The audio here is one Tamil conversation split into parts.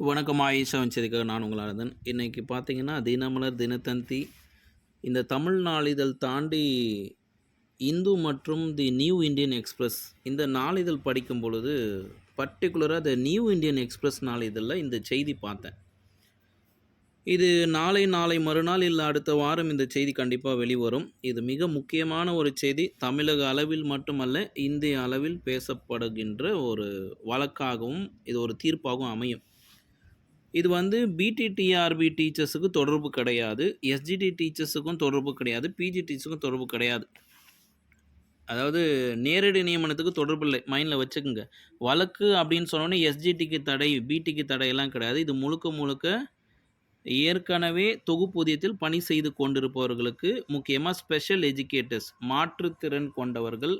வணக்கம் ஆயிஷா வச்சதுக்காக நான் உங்களானதன் இன்றைக்கி பார்த்தீங்கன்னா தினமலர் தினத்தந்தி இந்த தமிழ் நாளிதழ் தாண்டி இந்து மற்றும் தி நியூ இந்தியன் எக்ஸ்பிரஸ் இந்த நாளிதழ் படிக்கும் பொழுது பர்டிகுலராக த நியூ இந்தியன் எக்ஸ்பிரஸ் நாளிதழில் இந்த செய்தி பார்த்தேன். இது நாளை நாளை மறுநாள் இல்லை அடுத்த வாரம் இந்த செய்தி கண்டிப்பாக வெளிவரும். இது மிக முக்கியமான ஒரு செய்தி. தமிழக அளவில் மட்டுமல்ல இந்திய அளவில் பேசப்படுகின்ற ஒரு வழக்காகவும் இது ஒரு தீர்ப்பாகவும் அமையும். இது வந்து பிடிடிஆர்பி டீச்சர்ஸுக்கு தொடர்பு கிடையாது. எஸ்ஜிடி டீச்சர்ஸுக்கும் தொடர்பு கிடையாது. பிஜி டீச்சருக்கும் தொடர்பு கிடையாது. அதாவது நேரடி நியமனத்துக்கு தொடர்பு இல்லை. மைண்டில் வச்சுக்கோங்க. வழக்கு அப்படின்னு சொன்னோன்னே எஸ்ஜிடிக்கு தடை பிடிக்கு தடையெல்லாம் கிடையாது. இது முழுக்க முழுக்க ஏற்கனவே தொகுப்பூதியத்தில் பணி செய்து கொண்டிருப்பவர்களுக்கு முக்கியமாக ஸ்பெஷல் எஜுகேட்டர்ஸ் மாற்றுத்திறன் கொண்டவர்கள்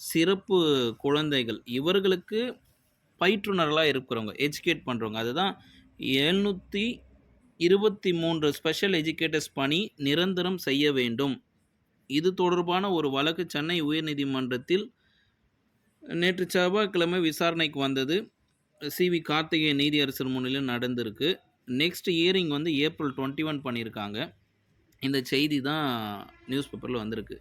சிறப்பு குழந்தைகள் இவர்களுக்கு பயிற்றுனர்களாக இருக்கிறவங்க எஜுகேட் பண்ணுறவங்க அதுதான் எழுநூற்றி இருபத்தி மூன்று ஸ்பெஷல் எஜுகேட்டர்ஸ் பணி நிரந்தரம் செய்ய வேண்டும். இது தொடர்பான ஒரு வழக்கு சென்னை உயர்நீதிமன்றத்தில் நேற்று செவ்வாய்க்கிழமை விசாரணைக்கு வந்தது. சி வி கார்த்திகேயன் நீதியரசர் முன்னிலையில் நடந்திருக்கு. நெக்ஸ்ட் இயரிங் வந்து ஏப்ரல் டுவெண்ட்டி ஒன் பண்ணியிருக்காங்க. இந்த செய்தி தான் நியூஸ் பேப்பரில் வந்திருக்கு.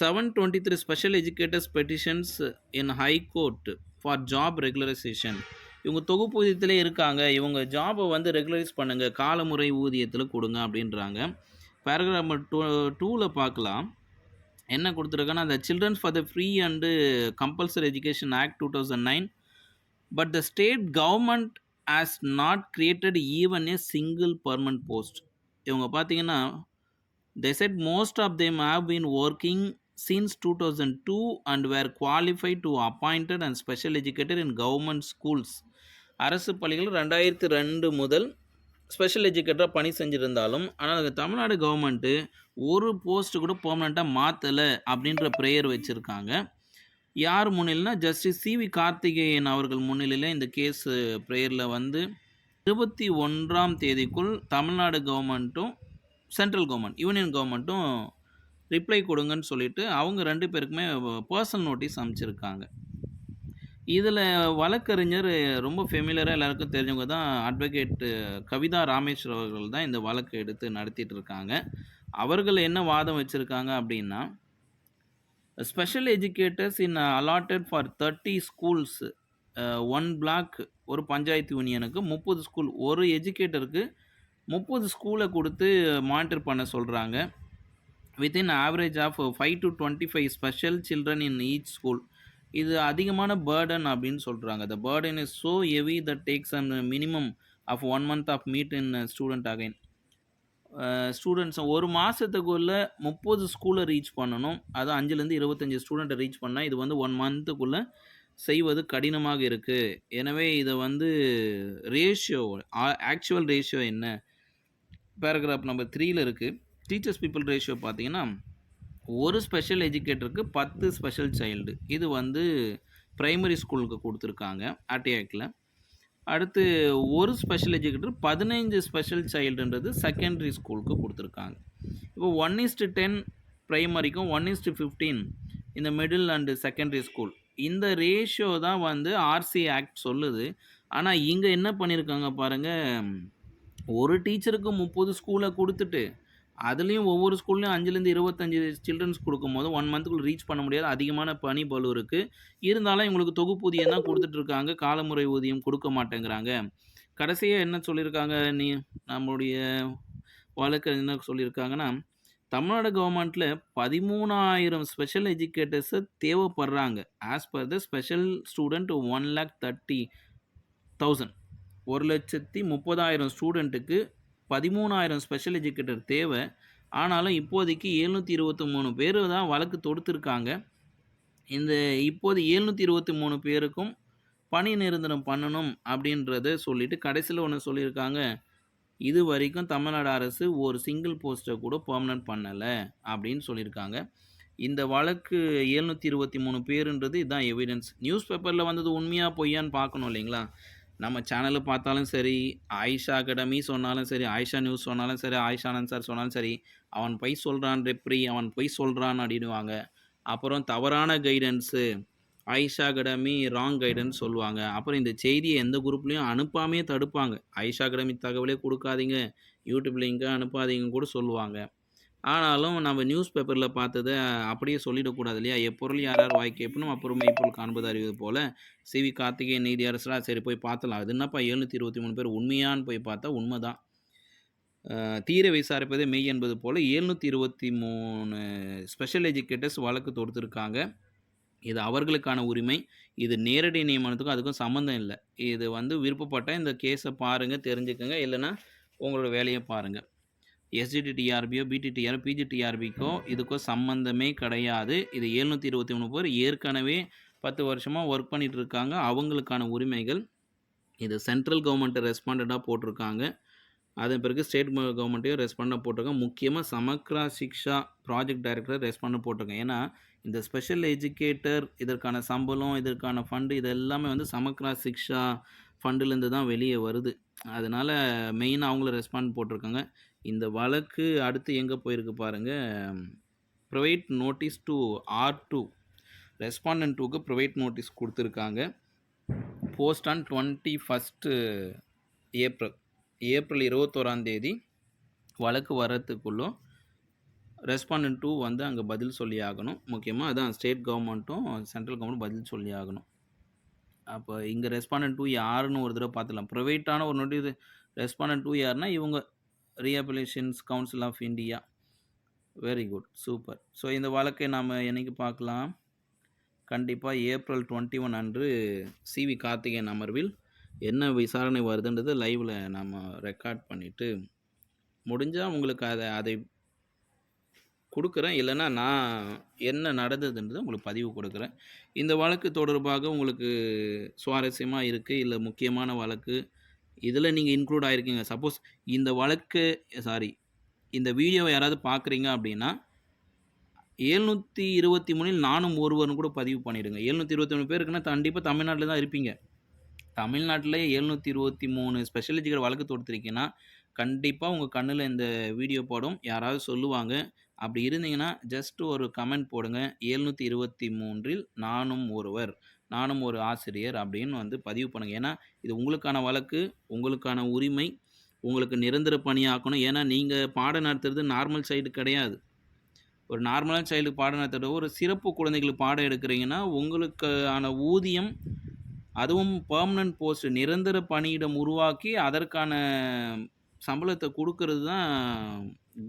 Seven twenty three special educators petitions in high court for job regularisation இவங்க தொகுப்பூதியத்திலே இருக்காங்க. இவங்க ஜாபை வந்து ரெகுலரைஸ் பண்ணுங்கள் காலமுறை ஊதியத்தில் கொடுங்க அப்படின்றாங்க. பேராகிராஃப் நம்பர் டூ டூவில் பார்க்கலாம். என்ன கொடுத்துருக்காங்கன்னா அந்த children's for the free and compulsory education act two thousand nine but the state government has not created even a single permanent post இவங்க பார்த்தீங்கன்னா they said most of them have been working since 2002 and were qualified to appointed and special educated in government schools. அரசு பள்ளிகள் ரெண்டாயிரத்தி ரெண்டு முதல் ஸ்பெஷல் எஜுகேட்டராக பணி செஞ்சுருந்தாலும் ஆனால் அது தமிழ்நாடு கவர்மெண்ட்டு ஒரு போஸ்ட்டு கூட பெர்மனெண்ட்டாக மாற்றலை அப்படின்ற ப்ரேயர் வச்சுருக்காங்க. யார் முன்னிலைனா ஜஸ்டிஸ் சி வி கார்த்திகேயன் அவர்கள் முன்னிலையில் இந்த கேஸ் ப்ரேயரில் வந்து இருபத்தி ஒன்றாம் தேதிக்குள் தமிழ்நாடு கவர்மெண்ட்டும் சென்ட்ரல் கவர்மெண்ட் யூனியன் கவர்மெண்ட்டும் ரிப்ளை கொடுங்கன்னு சொல்லிட்டு அவங்க ரெண்டு பேருக்குமே பர்சனல் நோட்டீஸ் அமைச்சிருக்காங்க இதில் வழக்கறிஞர் ரொம்ப ஃபெமிலியராக எல்லாருக்கும் தெரிஞ்சவங்க தான் அட்வொகேட்டு கவிதா ராமேஸ்வர் அவர்கள் தான் இந்த வழக்கு எடுத்து நடத்திட்டு இருக்காங்க. அவர்கள் என்ன வாதம் வச்சுருக்காங்க அப்படின்னா special educators in allotted for thirty schools one block ஒரு பஞ்சாயத்து யூனியனுக்கு முப்பது ஸ்கூல் ஒரு எஜுகேட்டருக்கு முப்பது ஸ்கூலை கொடுத்து மானிட்டர் பண்ண சொல்கிறாங்க within average of five to twenty five special children in each school இது அதிகமான பேர்டன் அப்படின்னு சொல்கிறாங்க the burden is so heavy that takes and minimum of one month of meet in student again students ஒரு மாதத்துக்குள்ளே முப்பது ஸ்கூலை ரீச் பண்ணணும். அது அஞ்சுலேருந்து இருபத்தஞ்சி ஸ்டூடெண்ட்டை ரீச் பண்ணால் இது வந்து ஒன் மந்த்துக்குள்ளே செய்வது கடினமாக இருக்குது எனவே இதை வந்து ரேஷியோ ஆக்சுவல் ரேஷியோ என்ன? பேராகிராஃப் நம்பர் த்ரீயில் இருக்குது டீச்சர்ஸ் பீப்புள் ரேஷியோ பார்த்தீங்கன்னா ஒரு ஸ்பெஷல் எஜுகேட்டருக்கு பத்து ஸ்பெஷல் சைல்டு. இது வந்து ப்ரைமரி ஸ்கூலுக்கு கொடுத்துருக்காங்க ஆர்டிஆக்டில் அடுத்து ஒரு ஸ்பெஷல் எஜுகேட்டர் பதினைஞ்சு ஸ்பெஷல் சைல்டுன்றது செகண்டரி ஸ்கூலுக்கு கொடுத்துருக்காங்க. இப்போ ஒன் இஸ்டு டென் ப்ரைமரிக்கும் ஒன் இஸ்டு ஃபிஃப்டீன் இந்த மிடில் அண்டு செகண்டரி ஸ்கூல். இந்த ரேஷியோ தான் வந்து ஆர்சி ஆக்ட் சொல்லுது. ஆனால் இங்கே என்ன பண்ணியிருக்காங்க பாருங்கள் ஒரு டீச்சருக்கு முப்பது ஸ்கூலை கொடுத்துட்டு அதுலேயும் ஒவ்வொரு ஸ்கூல்லையும் அஞ்சுலேருந்து இருபத்தஞ்சி சில்ட்ரன்ஸ் கொடுக்கும்போது ஒன் மந்த்துக்குள் ரீச் பண்ண முடியாது. அதிகமான பணி பலு இருக்குது இருந்தாலும் இவங்களுக்கு தொகுப்பூதியம் தான் கொடுத்துட்ருக்காங்க. காலமுறை ஊதியம் கொடுக்க மாட்டேங்கிறாங்க. கடைசியாக என்ன சொல்லியிருக்காங்க? நீ நம்மளுடைய வழக்கு என்ன சொல்லியிருக்காங்கன்னா தமிழ்நாடு கவர்மெண்ட்டில் பதிமூணாயிரம் ஸ்பெஷல் எஜுகேட்டர்ஸை தேவைப்படுறாங்க. As per the special student one lakh thirty thousand ஒரு லட்சத்தி முப்பதாயிரம் ஸ்டூடெண்ட்டுக்கு பதிமூணாயிரம் ஸ்பெஷல் எஜுகேட்டர் தேவை. ஆனாலும் இப்போதைக்கு எழுநூற்றி இருபத்தி மூணு பேர் தான் வழக்கு தொடுத்துருக்காங்க. இந்த இப்போது எழுநூற்றி இருபத்தி மூணு பேருக்கும் பணி நிரந்தரம் பண்ணணும் அப்படின்றத சொல்லிவிட்டு கடைசியில் ஒன்று சொல்லியிருக்காங்க. இது வரைக்கும் தமிழ்நாடு அரசு ஒரு சிங்கிள் போஸ்ட்டை கூட பர்மனன்ட் பண்ணலை அப்படின்னு சொல்லியிருக்காங்க. இந்த வழக்கு எழுநூற்றி இருபத்தி மூணு பேருன்றது இதுதான் எவிடன்ஸ் நியூஸ் பேப்பரில் வந்தது உண்மையாக பொய்யான்னு பார்க்கணும் இல்லைங்களா? நம்ம சேனலை பார்த்தாலும் சரி ஆயிஷா அகாடமி சொன்னாலும் சரி ஆயிஷா நியூஸ் சொன்னாலும் சரி ஆயிஷானந்த் சார் சொன்னாலும் சரி அவன் பொய் சொல்கிறான் ரெப்ரி அவன் பொய் சொல்கிறான் அப்படின்னுவாங்க. அப்புறம் தவறான guidance Ayesha academy wrong guidance சொல்லுவாங்க. அப்புறம் இந்த செய்தியை எந்த குரூப்லேயும் அனுப்பாமே தடுப்பாங்க. ஆயிஷா அகாடமி தகவலே கொடுக்காதீங்க. யூடியூப் லிங்க்கை அனுப்பாதீங்க கூட சொல்லுவாங்க. ஆனாலும் நம்ம நியூஸ் பேப்பரில் பார்த்ததை அப்படியே சொல்லிடக்கூடாது இல்லையா? எப்பொருள் யாரார் வாய் கேட்பணும் அப்புறம் இப்பொருள் காண்பது அறிவது போல் சிவி கார்த்திகேயன் நீதி அரசராக சரி போய் பார்த்தலாம். அது என்னப்பா எழுநூற்றி இருபத்தி மூணு பேர் உண்மையான்னு போய் பார்த்தா உண்மை தான் தீர விசாரிப்பதே மெய் என்பது போல் எழுநூற்றி இருபத்தி மூணு ஸ்பெஷல் எஜுகேட்டர்ஸ் வழக்கு தொடுத்துருக்காங்க. இது அவர்களுக்கான உரிமை. இது நேரடி நியமனத்துக்கும் அதுக்கும் சம்மந்தம் இல்லை. இது வந்து விருப்பப்பட்ட இந்த கேஸை பாருங்கள் தெரிஞ்சுக்கோங்க. இல்லைன்னா உங்களோட வேலையை பாருங்கள் எஸ்டிடி டிஆர்பியோ பிடிடிஆர் பிஜிடிஆர்பிக்கோ இதுக்கோ சம்மந்தமே கிடையாது. இது எழுநூற்றி இருபத்தி மூணு பேர் ஏற்கனவே பத்து வருஷமாக ஒர்க் பண்ணிகிட்டு இருக்காங்க அவங்களுக்கான உரிமைகள் இது சென்ட்ரல் கவர்மெண்ட்டை ரெஸ்பாண்டடாக போட்டிருக்காங்க. அதன் பிறகு ஸ்டேட் கவர்மெண்ட்டையும் ரெஸ்பாண்டாக போட்டிருக்காங்க. முக்கியமாக சமக்ரா சிக்ஷா ப்ராஜெக்ட் டைரக்டர் ரெஸ்பாண்டாக போட்டிருக்காங்க. ஏன்னா இந்த ஸ்பெஷல் எஜுகேட்டர் இதற்கான சம்பளம் இதற்கான ஃபண்டு இது எல்லாமே வந்து சமக்ரா சிக்ஷா ஃபண்டுலேருந்து தான் வெளியே வருது. அதனால் மெயினாக அவங்கள ரெஸ்பாண்ட் போட்டிருக்காங்க. இந்த வழக்கு அடுத்து எங்கே போயிருக்கு பாருங்கள் private notice to R two respondent டூக்கு ப்ரைவேட் நோட்டீஸ் கொடுத்துருக்காங்க. Post on twenty first April April இருபத்தோராந்தேதி வழக்கு வர்றதுக்குள்ளும் ரெஸ்பாண்டன்ட் டூ வந்து அங்கே பதில் சொல்லி ஆகணும் முக்கியமாக அதான் ஸ்டேட் கவர்மெண்ட்டும் சென்ட்ரல் கவர்மெண்ட்டும் பதில் சொல்லி ஆகணும் அப்போ இங்கே ரெஸ்பாண்டன்ட் டூ யாருன்னு ஒரு தடவை பார்த்துலாம் ப்ரைவேட்டான ஒரு நோட்டீஸ் ரெஸ்பாண்டன்ட் டூ யாருன்னா இவங்க rehabilitations council of India very good super so இந்த வழக்கை நாம் என்னைக்கு பார்க்கலாம்? கண்டிப்பாக ஏப்ரல் டுவெண்ட்டி ஒன் அன்று சிவி கார்த்திகேயன் அமர்வில் என்ன விசாரணை வருதுன்றது லைவில் நாம் ரெக்கார்ட் பண்ணிவிட்டு முடிஞ்சால் உங்களுக்கு அதை அதை கொடுக்குறேன். இல்லைன்னா நான் என்ன நடந்ததுன்றது உங்களுக்கு பதிவு கொடுக்குறேன். இந்த வழக்கு தொடர்பாக உங்களுக்கு சுவாரஸ்யமாக இருக்குது இல்லை முக்கியமான வழக்கு இதில் நீங்கள் இன்க்ளூட் ஆகிருக்கீங்க சப்போஸ் இந்த வழக்கு சாரி இந்த வீடியோவை யாராவது பார்க்குறீங்க அப்படின்னா எழுநூற்றி இருபத்தி மூணில் நானும் ஒருவர்னு கூட பதிவு பண்ணிடுங்க. எழுநூற்றி இருபத்தி மூணு பேருக்குன்னா கண்டிப்பாக தமிழ்நாட்டில் தான் இருப்பீங்க. தமிழ்நாட்டில் எழுநூற்றி இருபத்தி மூணு ஸ்பெஷல் எஜுகேட் வழக்கு தொடுத்துருக்கீங்கன்னா கண்டிப்பாக உங்கள் கண்ணில் இந்த வீடியோ போடும். யாராவது சொல்லுவாங்க. அப்படி இருந்தீங்கன்னா ஜஸ்ட் ஒரு கமெண்ட் போடுங்க. எழுநூற்றி இருபத்தி மூன்றில் நானும் ஒருவர். நானும் ஒரு ஆசிரியர் அப்படின்னு வந்து பதிவு பண்ணுங்கள் ஏன்னா இது உங்களுக்கான வழக்கு உங்களுக்கான உரிமை உங்களுக்கு நிரந்தர பணியாக்கணும். ஏன்னா நீங்கள் பாடம் நடத்துறது நார்மல் சைடு கிடையாது. ஒரு நார்மலான சைல்டு பாடம் நடத்துகிற ஒரு சிறப்பு குழந்தைகளுக்கு பாடம் எடுக்கிறீங்கன்னா உங்களுக்கான ஊதியம் அதுவும் பர்மனன்ட் போஸ்ட் நிரந்தர பணியிடம் உருவாக்கி அதற்கான சம்பளத்தை கொடுக்கறது தான்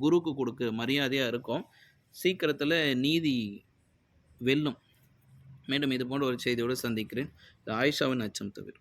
குருக்கு கொடுக்க மரியாதையாக இருக்கும். சீக்கிரத்தில் நீதி வெல்லும். மீண்டும் இது போன்ற ஒரு செய்தியோடு சந்திக்கிறேன். இது ஆயிஷாவின் அச்சம் தவிர.